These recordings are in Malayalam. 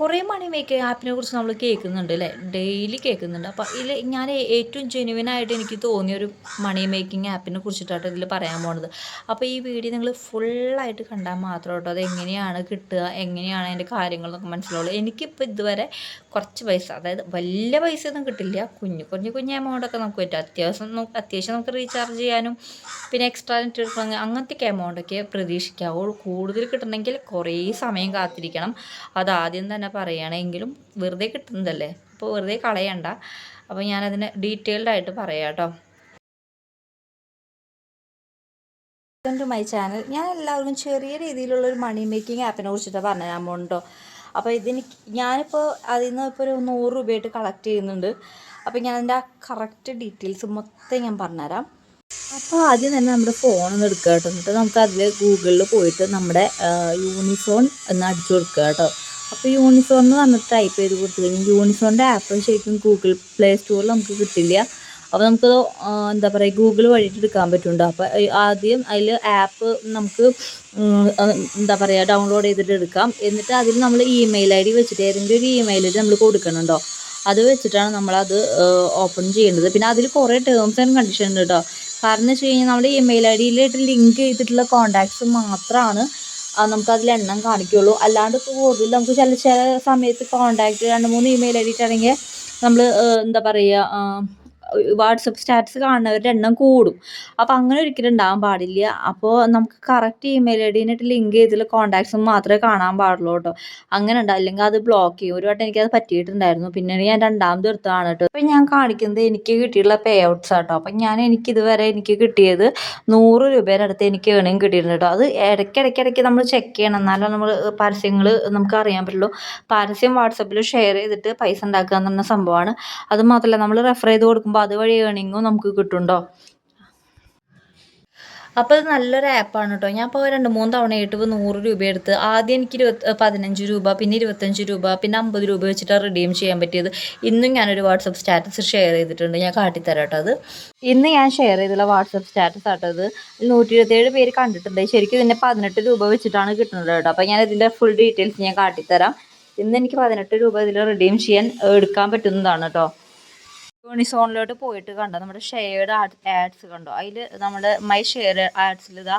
കുറേ മണി മേക്കിംഗ് ആപ്പിനെ കുറിച്ച് നമ്മൾ കേൾക്കുന്നുണ്ട് അല്ലേ ഡെയിലി കേൾക്കുന്നുണ്ട്. അപ്പോൾ ഇതിൽ ഞാൻ ഏറ്റവും ജെനുവിനായിട്ട് എനിക്ക് തോന്നിയ ഒരു മണി മേക്കിംഗ് ആപ്പിനെ കുറിച്ചിട്ടാണ് ഇതിൽ പറയാൻ പോണത്. അപ്പോൾ ഈ വീഡിയോ നിങ്ങൾ ഫുള്ളായിട്ട് കണ്ടാൽ മാത്രം കേട്ടോ. അത് എങ്ങനെയാണ് കിട്ടുക എങ്ങനെയാണ് അതിന്റെ കാര്യങ്ങളെന്നൊക്കെ മനസ്സിലാവുള്ളൂ. എനിക്കിപ്പോൾ ഇതുവരെ കുറച്ച് പൈസ അതായത് വലിയ പൈസ ഒന്നും കിട്ടില്ല. കുഞ്ഞു കുഞ്ഞു കുഞ്ഞു എമൗണ്ടൊക്കെ നമുക്ക് പറ്റും. അത്യാവശ്യം നമുക്ക് അത്യാവശ്യം നമുക്ക് റീചാർജ് ചെയ്യാനും പിന്നെ എക്സ്ട്രാ നെറ്റ് എടുക്കണമെങ്കിൽ അങ്ങനത്തെ എമൗണ്ടൊക്കെ പ്രതീക്ഷിക്കാവുള്ളൂ. കൂടുതൽ കിട്ടണമെങ്കിൽ കുറേ സമയം കാത്തിരിക്കണം. അത് ആദ്യം തന്നെ പറയുകയാണെങ്കിലും വെറുതെ കിട്ടുന്നതല്ലേ? അപ്പോൾ വെറുതെ കളയണ്ട. അപ്പോൾ ഞാനതിന് ഡീറ്റെയിൽഡ് ആയിട്ട് പറയാം കേട്ടോ ടു മൈ ചാനൽ ഞാൻ എല്ലാവർക്കും ചെറിയ രീതിയിലുള്ള ഒരു മണി മേക്കിംഗ് ആപ്പിനെ കുറിച്ചിട്ട് പറഞ്ഞു തരാൻ പോകുന്നുണ്ടോ അപ്പോൾ ഇതിന് ഞാനിപ്പോൾ അതിൽ നിന്ന് ഇപ്പോൾ ഒരു നൂറ് രൂപയായിട്ട് കളക്ട് ചെയ്യുന്നുണ്ട്. അപ്പോൾ ഞാൻ അതിന്റെ ആ കറക്റ്റ് ഡീറ്റെയിൽസ് മൊത്തം ഞാൻ പറഞ്ഞുതരാം. അപ്പോൾ ആദ്യം തന്നെ നമ്മുടെ ഫോൺ ഒന്ന് എടുക്കുക കേട്ടോ എന്നിട്ട് നമുക്ക് അതിൽ ഗൂഗിളിൽ പോയിട്ട് നമ്മുടെ യൂണിഫോൺ എന്ന് അടിച്ചു കൊടുക്കുക കേട്ടോ അപ്പോൾ എന്ന് പറഞ്ഞിട്ട് ടൈപ്പ് ചെയ്ത് കൊടുത്തു. കഴിഞ്ഞാൽ യൂണിഫോമിന്റെ ആപ്പ് ശരിക്കും ഗൂഗിൾ പ്ലേ സ്റ്റോറിൽ നമുക്ക് കിട്ടില്ല. അപ്പോൾ നമുക്ക് എന്താ പറയുക ഗൂഗിൾ വഴിയിട്ട് എടുക്കാൻ പറ്റുന്നുണ്ട്. അപ്പോൾ ആദ്യം അതിൽ ആപ്പ് നമുക്ക് എന്താ പറയുക ഡൗൺലോഡ് ചെയ്തിട്ട് എടുക്കാം. എന്നിട്ട് അതിൽ നമ്മൾ ഇമെയിൽ ഐ ഡി വെച്ചിട്ട് ഏതെങ്കിലും ഒരു ഇമെയിൽ ഐ ഡി നമ്മൾ കൊടുക്കണുണ്ടോ? അത് വെച്ചിട്ടാണ് നമ്മളത് ഓപ്പൺ ചെയ്യേണ്ടത് പിന്നെ അതിൽ കുറേ ടേംസ് ആൻഡ് കണ്ടീഷൻ ഉണ്ട് കേട്ടോ കാരണം എന്ന് വെച്ച് കഴിഞ്ഞാൽ നമ്മുടെ ഇമെയിൽ ഐ ഡിയിലായിട്ട് ലിങ്ക് ചെയ്തിട്ടുള്ള കോൺടാക്ട്സ് മാത്രമാണ് നമുക്കതിൽ എണ്ണം കാണിക്കുകയുള്ളൂ അല്ലാണ്ട് ഇപ്പോൾ കൂടുതൽ നമുക്ക് ചില ചില സമയത്ത് കോണ്ടാക്ട് രണ്ട് മൂന്ന് ഇമെയിൽ ഐ ഡി ഇട്ടാണെങ്കിൽ നമ്മൾ എന്താ പറയുക വാട്സപ്പ് സ്റ്റാറ്റസ് കാണുന്നവരുടെ എണ്ണം കൂടും. അപ്പോൾ അങ്ങനെ ഒരിക്കലും ഉണ്ടാകാൻ പാടില്ല. അപ്പോൾ നമുക്ക് കറക്റ്റ് ഇമെയിൽ ഐ ഡിനായിട്ട് ലിങ്ക് ചെയ്തിട്ടുള്ള കോൺടാക്ട്സ് മാത്രമേ കാണാൻ പാടുള്ളൂ കേട്ടോ. അങ്ങനെ ഉണ്ടാവും അല്ലെങ്കിൽ അത് ബ്ലോക്ക് ചെയ്യും. ഒരു വട്ടം എനിക്കത് പറ്റിയിട്ടുണ്ടായിരുന്നു. പിന്നെ ഞാൻ രണ്ടാമത് എടുത്തതാണ് കേട്ടോ. അപ്പോൾ ഞാൻ കാണിക്കുന്നത് എനിക്ക് കിട്ടിയിട്ടുള്ള പേ ഔട്ട്സ് കേട്ടോ അപ്പം ഞാൻ എനിക്ക് ഇതുവരെ എനിക്ക് കിട്ടിയത് നൂറ് രൂപയുടെ അടുത്ത് എനിക്ക് ഏണിങ് കിട്ടിയിട്ടുണ്ട് കേട്ടോ. അത് ഇടയ്ക്കിടയ്ക്കിടയ്ക്ക് നമ്മൾ ചെക്ക് ചെയ്യണം. എന്നാലും നമ്മൾ പരസ്യങ്ങൾ നമുക്ക് അറിയാൻ പറ്റുള്ളൂ. പരസ്യം വാട്സപ്പിൽ ഷെയർ ചെയ്തിട്ട് പൈസ ഉണ്ടാക്കുക എന്ന് പറഞ്ഞ സംഭവമാണ്. അത് മാത്രമല്ല നമ്മൾ റെഫർ ചെയ്ത് കൊടുക്കുമ്പോൾ അപ്പോൾ അതുവഴി ഏണിങ്ങും നമുക്ക് കിട്ടുന്നുണ്ടോ അപ്പോൾ ഇത് നല്ലൊരു ആപ്പാണ് കേട്ടോ ഞാൻ ഇപ്പോൾ രണ്ട് മൂന്ന് തവണയായിട്ട് ഇപ്പോൾ നൂറ് രൂപ എടുത്ത്. ആദ്യം എനിക്ക് ഇരുപത്തി പതിനഞ്ച് രൂപ പിന്നെ ഇരുപത്തഞ്ച് രൂപ പിന്നെ അമ്പത് രൂപ വെച്ചിട്ടാണ് റിഡീം ചെയ്യാൻ പറ്റിയത്. ഇന്നും ഞാനൊരു വാട്സപ്പ് സ്റ്റാറ്റസ് ഷെയർ ചെയ്തിട്ടുണ്ട്. ഞാൻ കാട്ടിത്തരാം കേട്ടോ അത്. ഇന്ന് ഞാൻ ഷെയർ ചെയ്തുള്ള വാട്സപ്പ് സ്റ്റാറ്റസ് ആട്ടത് നൂറ്റി ഇരുപത്തേഴ് പേര് കണ്ടിട്ടുണ്ട്. ശരിക്കും ഇതിന്റെ പതിനെട്ട് രൂപ വെച്ചിട്ടാണ് കിട്ടുന്നത് കേട്ടോ അപ്പോൾ ഞാൻ ഇതിന്റെ ഫുൾ ഡീറ്റെയിൽസ് ഞാൻ കാട്ടിത്തരാം. ഇന്ന് എനിക്ക് പതിനെട്ട് രൂപ ഇതിൽ റിഡീം ചെയ്യാൻ എടുക്കാൻ പറ്റുന്നതാണ് കേട്ടോ യൂണിസോണിലോട്ട് പോയിട്ട് കണ്ടോ? നമ്മുടെ ഷെയർഡ് ആഡ്സ് കണ്ടോ? അതിൽ നമ്മുടെ മൈ ഷെയർ ആഡ്സിൽ ഇതാ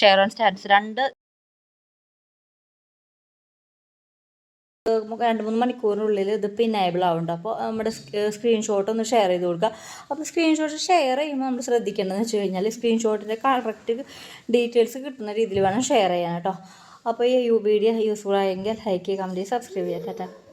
ഷെയർ ഓൺ സ്റ്റാറ്റസ് രണ്ട് രണ്ട് മൂന്ന് മണിക്കൂറിനുള്ളിൽ ഇതിപ്പോൾ ഇനേബിൾ ആവുന്നുണ്ട്. അപ്പോൾ നമ്മുടെ സ്ക്രീൻഷോട്ട് ഒന്ന് ഷെയർ ചെയ്ത് കൊടുക്കുക. അപ്പോൾ സ്ക്രീൻഷോട്ട് ഷെയർ ചെയ്യുമ്പോൾ നമ്മൾ ശ്രദ്ധിക്കേണ്ടതെന്ന് വെച്ച് കഴിഞ്ഞാൽ സ്ക്രീൻഷോട്ടിന്റെ കറക്റ്റ് ഡീറ്റെയിൽസ് കിട്ടുന്ന രീതിയിൽ വേണം ഷെയർ ചെയ്യാൻ കേട്ടോ. അപ്പോൾ ഈ യു വീഡിയോ യൂസ്ഫുൾ ആയെങ്കിൽ ലൈക്ക് ചെയ്യുക കമന്റ് സബ്സ്ക്രൈബ് ചെയ്യാം ടാറ്റ